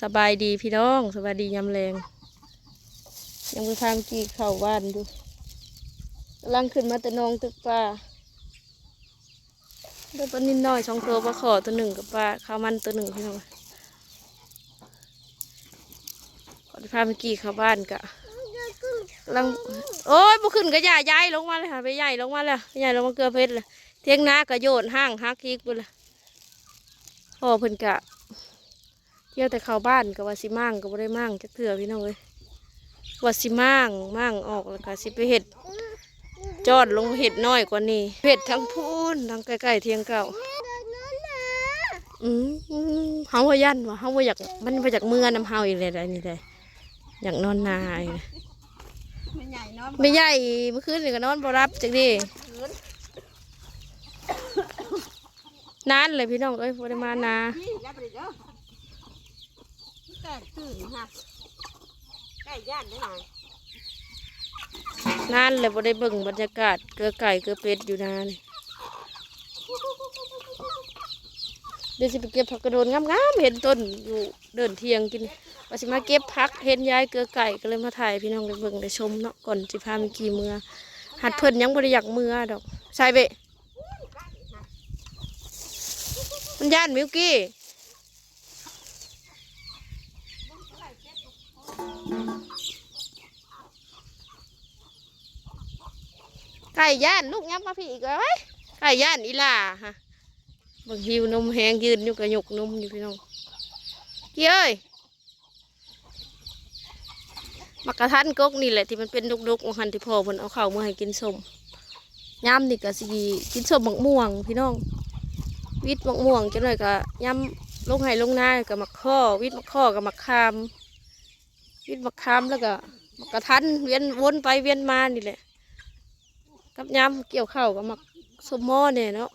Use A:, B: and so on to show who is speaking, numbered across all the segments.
A: สบายดีพี่น้อง สบายดียามแรงยังไปทางกี่เข่าบ้านดูกำลังขึ้นมาแต่นองตึกป่าได้ปลานิดน้อยสองตัวปลาขอตัวหนึ่งกับปลาข้าวมันตัวหนึ่งพี่น้องก่อนพาไปกี่เข้าบ้านกะกำลังโอ้ยบุขึ้นก็ย่าย้ายลงมาเลยค่ะไปใหญ่ลงมาเลยใหญ่ลงมาเกลือเพชรเลยเทียงนากระโยดห้างฮักอีกไปเลยพ่อเพิ่นกะ เที่ยวแต่เข้าบ้านกับว่าสิมั่งก็บ่ได้มั่งจักเถื่อพี่น้องเอ้ยว่าสิมั่งมั่งออกแล้วก็สิไปเห็ดจอดลงเห็ดน้อยกว่านี้เห็ดทั้งพูนทั้งใกล้ๆเทียงเก่าอืมอืมเฮาว่ายันว่าเฮาว่าอยากมันบ่อยากเมื่อนำเฮาอีกเลยได้นี่ได้อยากนอนนาอีกเลย
B: ไม่ใหญ่เนาะ
A: ไม่ใหญ่เมื่อคืนนี่ก็นอนบ่รับจักดินานเลยพี่น้องเอ้ยบ่ได้มานา
B: แก่ตื่นฮะแก่ย่านได้หน่อย
A: นานเลยบ่ได้เบิ่งบรรยากาศ เกลือไก่เกลือเป็ดอยู่นานเดี๋ยวสิไปเก็บผักกระโดนงามๆเห็นต้นอยู่เดินเทียงกินว่าสิมาเก็บผักเห็นยายเกลือไก่ก็เลยมาถ่ายพี่น้องได้เบิ่งได้ชมเนาะก่อนสิพามีกี่มือหัดเพิ่นยังบ่ได้อยากมือดอกใช่เบะมันย่านมิวกี้ ไก่ย่านลูกยับมาพี่อีกแล้วเว้ยไก่ย่านอีล่าฮะบิ่งหิวนมแหงยืนอยู่กับหยกนมอยู่พี่น้องกี่เอ้ยมักกะทันกกนี่แหละที่มันเป็นดกๆองหันที่พ่อเพิ่นเอาเข้ามาให้กินส้มยามนี่ก็สิกินส้มมักม่วง พี่น้อง วิทย์มักม่วงจังหน่อยก็ยำลงไห้ลงนากับมักข้อ วิทย์มักข้อกับมักคาม วิทย์มักคามแล้วก็มักกะทันเวียนวนไปเวียนมานี่แหละ กับยำเกี่ยวข้าวกับมักสมมอเนี่ยเนาะ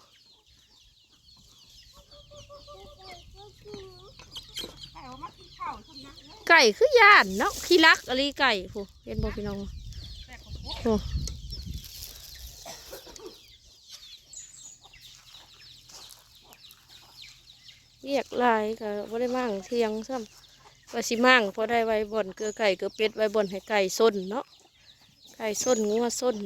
B: ไก่
A: คือย่านเนาะขี้รักอะไรไก่ผู้เห็นบอกพี่น้องโอ้เรียกลายก็บ่ได้มั่งเทียงซ้ำว่าสิมั่งพอได้ไว้บ่อนเกลือไก่เกลือเป็ดไว้บ่อนให้ไก่ส้นเนาะไก่ส้นงัวส้น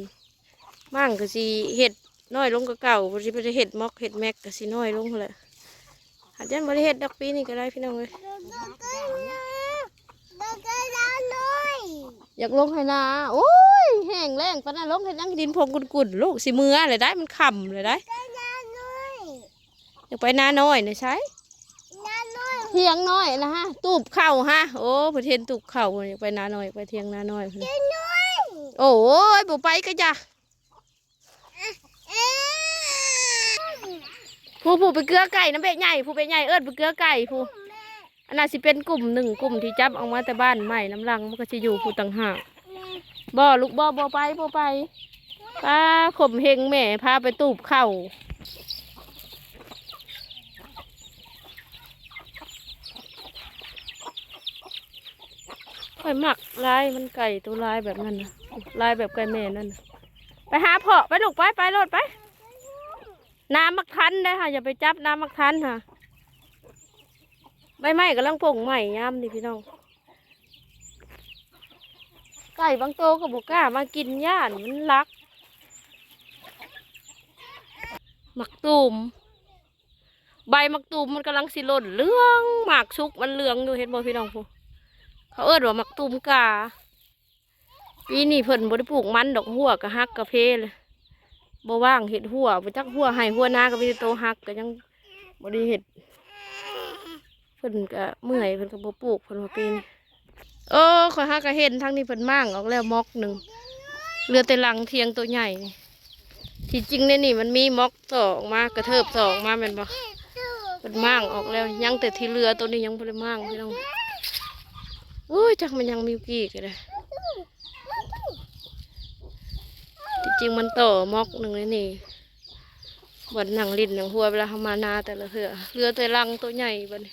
A: มั่งก็สิเห็ดน้อยลงก็เก่าบ่สิไปเห็ดมอกเห็ดแม็กก็สิน้อยลงแหละอาจจะบ่ได้เห็ดดอกปีนี่ก็ได้พี่น้องเลยอยากลงให้นาโอ้ยแห้งแรงปนนั้นลงให้นั่งดินพงกุ่นลูกสิมือเลยได้มันค่ำเลยได้อยากไปนาน้อยนะใช่เทียงน้อยนะฮะตูบเข่าฮะโอ้ประเทศตูบเข่าอยากไปนาน้อยไปเทียงนาน้อยโอ้ยบ่ไปก็จ้ะ ผู้ผู้ไปเกลือไก่น้ำเป็ดใหญ่ผู้เป็ดใหญ่เอิ้นไปเกลือไก่ผู้อันน่าสิเป็นกลุ่มหนึ่งกลุ่มที่จับออกมาแต่บ้านใหม่น้ำลังมันก็จะอยู่ผู้ต่างหากบ่ลูกบ่บ่ไปบ่ไปป้าข่มเฮงแม่พาไปตูบเข่าค่อยหมักลายมันไก่ตัวลายแบบนั้นนะลายแบบไก่แม่นั่นนะ ไปหาเพาะไปลูกไปไปรถไป น้ำมักทันได้ค่ะ อย่าไปจับน้ำมักทันค่ะใบไม้กำลังปลูกใหม่ยามนี่พี่น้อง ไก่บางตัวก็บอกก้ามากินหญ้านมันรัก มักตูม ใบมักตูมมันกำลังสิหล่นเหลืองหมากชุกมันเหลืองอยู่เห็นบ่พี่น้องพูเขาเอิ้นว่ามักตูมกา ปีนี้เพิ่นบ่ได้ปลูกมันดอกหัวกะฮักกะเพเลยบ่ว่างเห็ดหัวบ่จักหัวให้หัวหน้าก็มีแต่โตฮักก็ยังบ่ได้เห็ดเพิ่นก็เมื่อยเพิ่นก็บ่ปลูกเพิ่นว่าปีนี้เออขอยหากระเห็นทางนี้เพิ่นมั่งออกแล้วมอกหนึ่งเรือแต่หลังเทียงตัวใหญ่นี่ที่จริงในนี่มันมีมอกต่อออกมากระเทิบต่อออกมาเป็นบ่เพิ่นมั่งออกแล้วยังแต่ที่เรือตัวนี้ยังบ่ได้มั่งพี่น้องอุ้ยจักมันยังมีกี่กันเลย จริงมันต่อมอกหนึ่งนนี่บนหนังลินหนังหัวเวลาเขามานาแต่ละเรือเรือแต่ลังตัวใหญ่บัน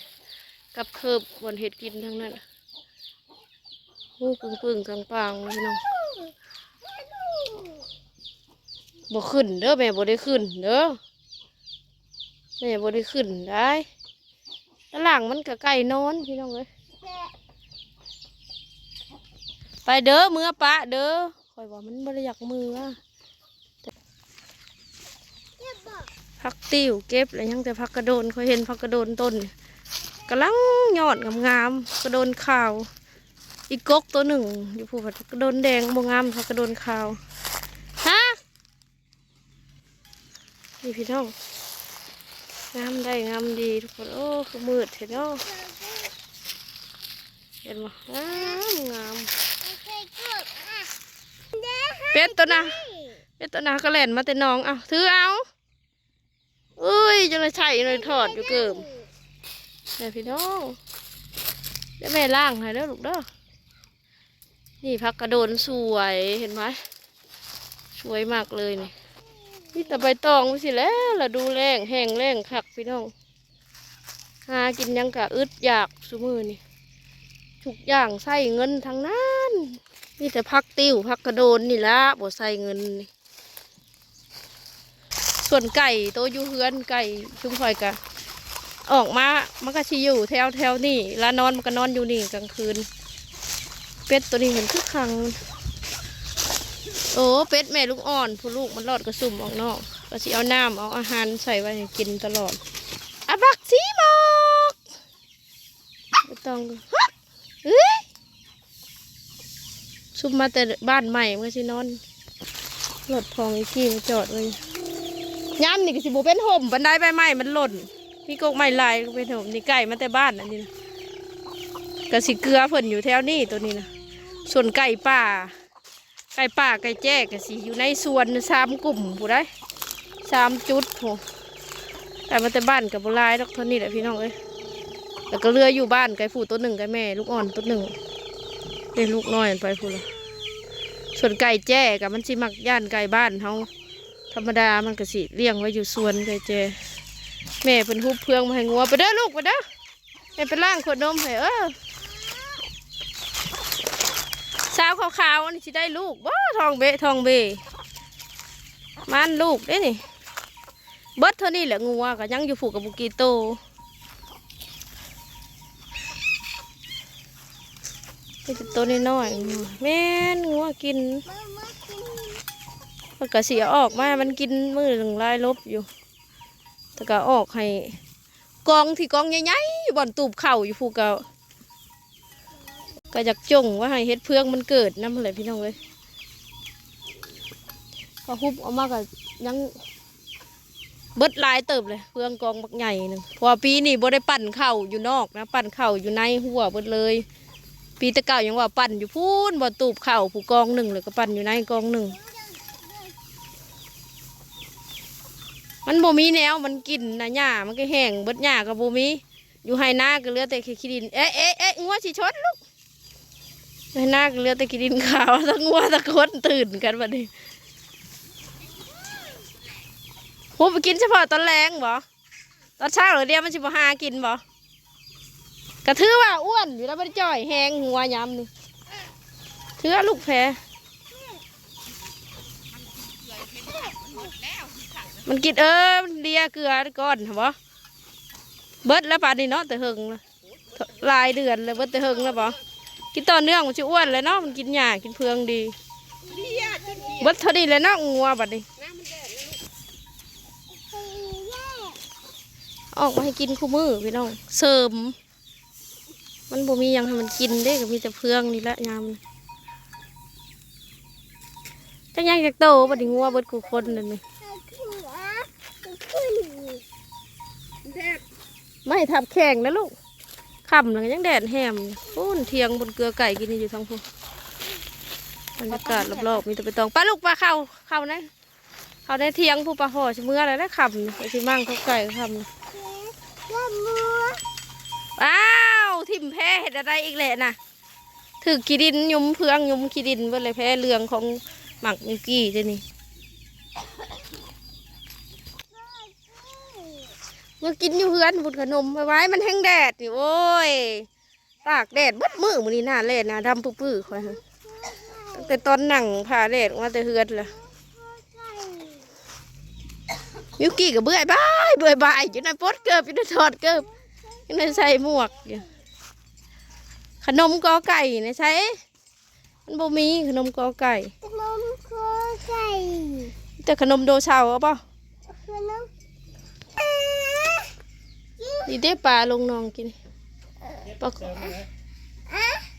A: กับเคิบบนเห็ดกินทั้งนั้นหูปึ้งปึ้งกลางปางพี่น้องบ่ขึ้นเด้อแม่บ่ได้ขึ้นเด้อแม่บ่ได้ขึ้นได้ตะหลังมันก็ไก่นอนพี่น้องเอ้ยไปเด้อเมื่อปะเด้อ อยว่ามันบ่ได้อยากมืออะพักติวเก็บแล้วยังแต่พักกระโดนคอยเห็นพักกระโดนต้นกำลังยอดงามๆกระโดนขาว อีกกกตัวหนึ่งอยู่ผู้พักกระโดนแดงบงามพักกระโดนขาวฮะนี่พี่น้องงามได้งามดีทุกคนโอ้คือมืดเห็นเนาะเห็นบ่งามงาม เป็ดตัวน่ะเป็ดตัวน่ะก็แล่นมาแต่น้องเอาถือเอาอุ้ยจังเลยใช่เลยถอดอยู่เกิมแม่พี่น้องเดี๋ยวแม่ล่างให้เด้อลูกเด้อนี่พักกระโดนสวยเห็นไหมสวยมากเลยนี่นี่แต่ใบตองไปสิแล้วล่ะดูแรงแห้งแรงคักพี่น้องหากินยังกะอึดอยากสุมือนี่ทุกอย่างใส่เงินทั้งนั้น มีแต่พักติ้วพักกระโดนนี่ละบ่ใส่เงิน ส่วนไก่โตอยู่เฮือนไก่ชุมพอยกะ ออกมามันก็ชิอยู่แถวแถวนี่ล้วนอนมันก็นอนอยู่นี่กลางคืน เป็ดตัวนี้เห็นคึกคัง โอ้เป็ดแม่ลูกอ่อนผู้ลูกมันรอดกระสุ่มออกนอกก็สิเอาน้ำเอาอาหารใส่ไว้กินตลอดอะบักสีมอกไม่ต้องฮะเอ้ย ซุมมาแต่บ้านใหม่เมื่อสินอนรถพองอีกี้มาจอดเลยย้ำนี่ก็สิบเป็นห่มบันไดใบไม้มันหล่นพี่กกไม้ลายก็เป็นห่มนี่ไก่มาแต่บ้านอันนี้นะก็สิเกลือเพิ่นอยู่แถวนี้ตัวนี้นะส่วนไก่ป่า ไก่ป่าไก่แจ้ก็สิอยู่ในสวนสามกลุ่มผู้ได้สามจุดโหไก่มาแต่บ้านกับบุลายดอกเท่านี้แหละพี่น้องเอ้ยแล้วก็เรืออยู่บ้านไก่ผูตัวหนึ่งไก่แม่ ลูกอ่อนตัวหนึ่งเลี้ยงลูกน้อยไปพูดละ ส่วนไก่แจ้กับมันสิมักย่านไก่บ้านเขาธรรมดามันก็สิเลี้ยงไว้อยู่สวนไก่แจ้แม่เป็นหุบเพื่องมาให้งัวไปเด้อลูกไปเด้อแม่เป็นล่างขวดนมให้เออสาวขาวๆนนี้สิได้ลูกบ่ทองเบะทองเบมันลูกเด้นี่เบิดเท่านี้แหละงัวก็ยังอยู่ผูกกับบุกีโต นี่เป็นตัวน้อยๆแม่นงัวกินมันก็เสียออกมา มันกินมือหนึ่งลายลบอยู่ แต่ก็ออกให้กองที่กองใหญ่ๆอยู่บ่อนตูบเข่าอยู่ผูกเก่าก็อยากจงว่าให้เฮ็ดเพื่องมันเกิดน้ำอะไรพี่น้องเลยพอฮุบเออกมาก็ยังเบิดหลายเติบเลยเพื่องกองบักใหญ่หนึ่งเพอปีนี้บ่ได้ปั่นเข่าอยู่นอกนะ ปั่นเข่าอยู่ในหัวเบิดเลย ปีตะเก่ายังว่าปั่นอยู่พูนบ่ตูบเข่าผู้กองหนึ่งเลยก็ปั่นอยู่ในกองหนึ่ง มันบ่มีแนวมันกินนะหญ้ามันก็แห้งเบิดหญ้าก็บ่มี อยู่ไฮนาก็เหลือแต่ขี้ดิน เอ๊ะเอ๊ะเอ๊ะงัวสิชนลูกไฮนาก็เหลือแต่ขี้ดินขาวทั้งงัวทั้งคนตื่นกันบัดนี้ผมไปกินเฉพาะตอนแรงบ่ตอนเช้าหรือเดียวมันสิบ่หากินบ่ กระถือว่าอ้วนอยู่แล้วมันจ่อยแหงหัวยำนี่ถือ่ลูกแพรมันกินเออมันเลียเกลือก่อนเหรอเบิดแล้วป่านนี้เนาะแต่หึงลายเดือนเลยเบิดแต่หึงแล้วบ่กินต่อเนื่องมันจะอ้วนเลยเนาะมันกินหญ้ากินเพืองดีเบิดเท่านี้เลยเนาะงัวบัดนี้ออกมาให้กินคู่มือพี่น้องเสริม มันบ่มียังให้มันกินเด้ก็มีแต่เพืองนี่ละยามจังยังจากโตบดนี้งัวเบิดกูคนนั่นนี่ไม่ทับแข่งนะลูกค่ำแล้วยังแดดแหมพูนเทียงบนเกลือไก่กินอยู่ทั้งพวบรรยากาศรอบๆมีแต่ไปตองปลาลูกปลาเข้าเข้านะเข้าในเทียงผู้ปลาห่อชิมืออะไรแล้วค่ำนี่ไปสิมั่งเขาไก่ค่ำนี่อ้าว ทิมแพ้เห็ดอะไรอีกแหละนะถือขี้ดินยุมเพืองยุมขี้ดินเพื่อเลยแพ้เรืองของหมักมิวกี้เจ้านี่เมื่อกินอยู่เพื่อนบุญขนมไปไว้มันแห้งแดดอยู่โอ้ยตากแดดเบดมือมันนี่หน้าเล่นนะดำปื้อๆคอยตั้งแต่ตอนหนังผ่าแดดมาแต่เฮือนละมิวกี้ก็เบื่อยบายเบื่อยบายอยู่ในปดเกิบอยู่ในถอดเกิบยังได้ใส่หมวกอยู่ นมกอไก่นะใช่มันบ่มีขนมกอไก่
B: ขนมโคไก่
A: แต่ขนมโดเชาเอาเปล่า
B: ขนม
A: ดีเด้ปลาลงหนองกินปลา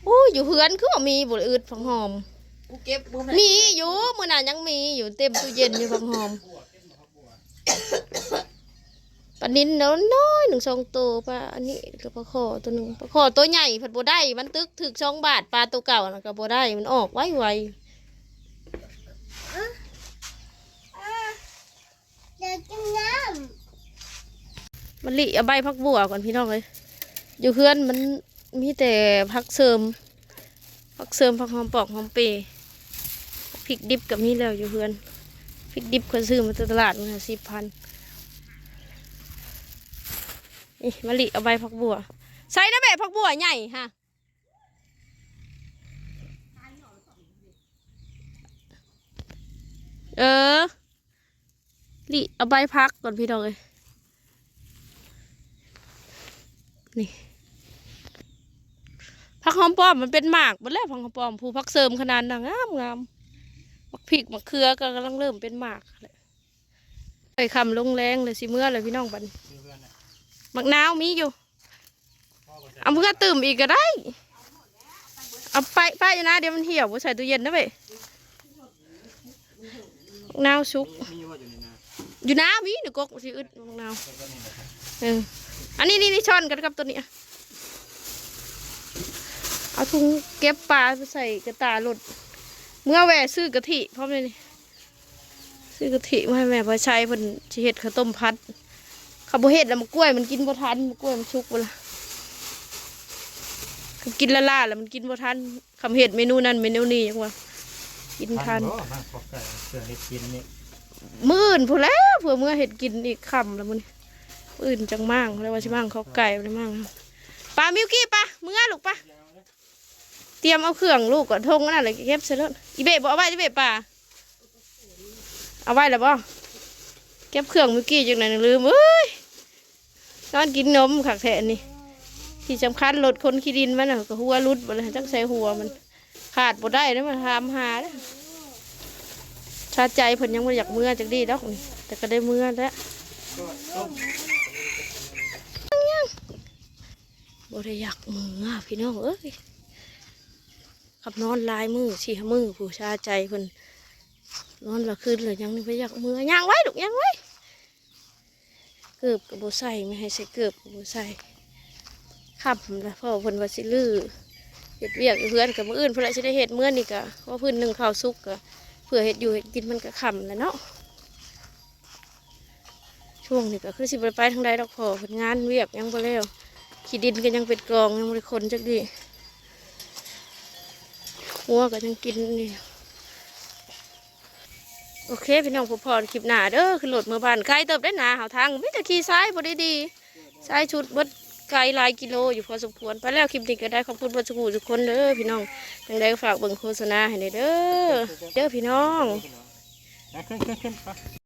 A: โอ้ยอยู่เฮือนคือว่ามีบุอืดผังหอม
C: กูเก็บบ่แม่
A: มีอยู่มื้อนั้นยังมีอยู่เต็มตู้เย็นอยู่ผังหอม ปลานินเนาน้อยหนึ่งสองตัวปลาอันนี้กับปลาขอตัวหนึ่งปลาขอตัวใหญ่ผัดบัได้ มันตึกถึกสองบาทปลาตัวเก่านะกับบัได้มันออกไวไว
B: เดี๋ยวกินน้
A: ๆมันลิเอาใบพักบัวก่อนพี่น้องเลยอยู่เฮือนมันมีแต่พักเสริมพักเสริมพักหอมปอกหอมเปรย์พริกดิบกับมีแล้วอยู่เฮือนพริกดิบคนซื้อมาจากตลาดมันสิบพัน นี่มะลิเอาใบพักบัว ใส่นะแม่พักบัวใหญ่ฮะเออลิเอาใบพักก่อนพี่น้องเลยนี่พักหอมป้อมมันเป็นหมากหมดแล้วพักหอมป้อมผู้พักเสริมขนาดน่ะงามงามมักพริกมักเขือก็กำลังเริ่มเป็นหมากแล้วไปคำลงแรงเลยสิเมื่อเลยพี่น้องบัน มักนาวมีอยู่ เอาเพื่อตื่มอีกก็ได้ เอาไปไปนะเดี๋ยวมันเหี่ยวใส่ตู้เย็นนะเว้ยมะนาวสุก
C: อยู่นนา
A: อยู่น้ำมีหนูกกสิอึดมะนาวเอออันนี้นี่นี่ช้อนกันครับตัวนี้เอาถุงเก็บปลาไปใส่กระตาหลดเมื่อแหวซื้อกะทิพร้อมเลยนี่ซื้อกะทิมาให้แม่พอใช้เพิ่นสิเฮ็ดข้าวต้มพัด ข้าวบ่เฮ็ดแล้วมะกล้วยมันกินบ่ทันมะกล้วยมันชุกเวละก็กินละล่าแล้วมันกินบ่ทันคำเฮ็ดเมนูนั้นเมนูนี้จังว่ากินทัน
C: บ่มาขอบไก่เสือให้กินนี่
A: มื่นพูนแล้วเผื่อเมื่อเห็ดกินอีกคำแล้วมันมื่นจังมั่งแล้วว่าชิมั่งเขาไก่ไปมั่งปลามิวกี้ปะเมื่อลูกปะเตรียมเอาเครื่องลูกก่อนทงนั่นแหละเก็บเสร็จแล้วอีเบะบอกเอาไว้อีเบะป่าเอาไว้แล้วบ่เก็บเครื่องมิวกี้จังไหนลืมเอ้ย นอนกินนมขักแทนนี่ที่สำคัญรถคนขี้ดินมันน่ะก็หัวรุดบ่เลยจังใส่หัวมัน ขาดบ่ได้นะมันทำหาเด้อชาใจเพิ่นยังบ่อยากเมื่อจักดีดอกนี่แต่ก็ได้เมื่อแล้วยังบ่ได้อยากเมื่อพี่น้องเอ้ยขับนอนลายมือสี่ห้มือผู้ชาใจเพิ่นนอนละคืนเลยยังนี่อยากเมื่อย่างไว้ลูกย่างไว้ เกือบกับบ่ใส่ไม่ให้ใส่เกือบกับบ่ใส่ขับแล้วพ่อพนว่าสิลื้อเฮ็ดเวียกอยู่เพื่อนกับมืออื่นเพิ่นละได้เฮ็ดเมื่อนี่ก็ว่าพิ่นหนึ่งข้าวสุกก็เผื่อเห็ดอยู่เห็ดกินมันก็ขำแล้วเนาะช่วงนี้ก็คือสิบไปทางใดดอกพอผลงานเวียกยังบ่แล้วขี้ดินก็ยังเป็นกองยังบริคนจักดีหัวก็ยังกินนี่ โอเคพี่น้องพอพอคลิปหน้าเด้อขึ้นรถเมื่อบ้านไกลเติบได้หนาหาทางไม่ตะขี่ซ้ายบ่ได้ดีซ้ายชุดบดไกลหลายกิโลอยู่พอสมควรไปแล้วคลิปนี้ก็ได้ขอบคุณเบดสุขุทุกคนเด้อพี่น้องยังได้ฝากเบิ่งโฆษณาให้หน่อยเด้อเด้อพี่น้อง
C: ขึ้นขึ้นขึ้น